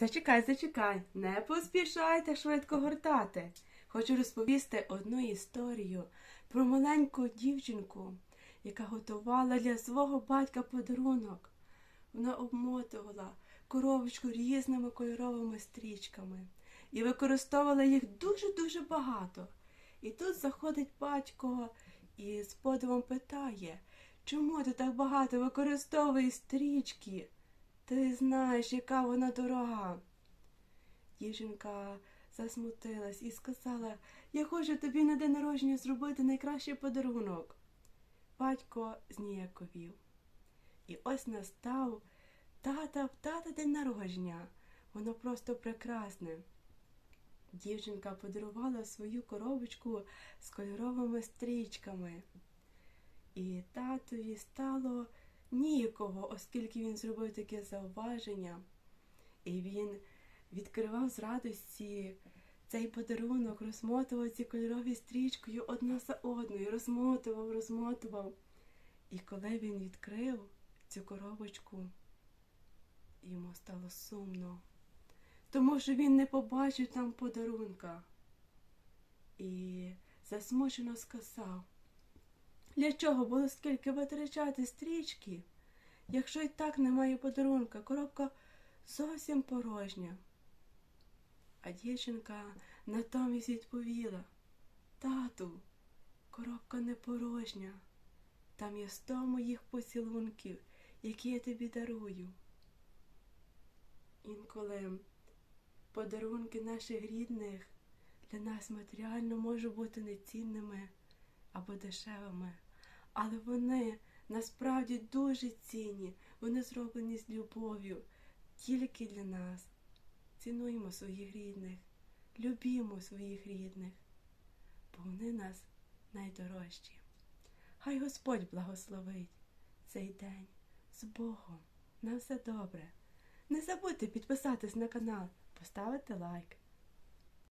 Зачекай, зачекай, не поспішайте швидко гортати. Хочу розповісти одну історію про маленьку дівчинку, яка готувала для свого батька подарунок. Вона обмотувала коробочку різними кольоровими стрічками і використовувала їх дуже-дуже багато. І тут заходить батько і з подивом питає, чому ти так багато використовуєш стрічки? Ти знаєш, яка вона дорога. Дівчинка засмутилась і сказала, я хочу тобі на день народження зробити найкращий подарунок. Батько зніяковів. І ось настав тата тата день народження. Воно просто прекрасне. Дівчинка подарувала свою коробочку з кольоровими стрічками. І татові стало ніякого, оскільки він зробив таке зауваження. І він відкривав з радості цей подарунок, розмотував ці кольорові стрічкою одна за одною, розмотував, розмотував. І коли він відкрив цю коробочку, йому стало сумно, тому що він не побачив там подарунка. І засмучено сказав, для чого було скільки витрачати стрічки, якщо і так немає подарунка, коробка зовсім порожня. А дівчинка натомість відповіла Тату, коробка не порожня. Там є сто моїх поцілунків, які я тобі дарую. Інколи подарунки наших рідних для нас матеріально можуть бути нецінними або дешевими, але вони насправді дуже цінні, вони зроблені з любов'ю тільки для нас. Цінуємо своїх рідних, любімо своїх рідних, бо вони нас найдорожчі. Хай Господь благословить цей день з Богом. На все добре. Не забудьте підписатись на канал, поставити лайк.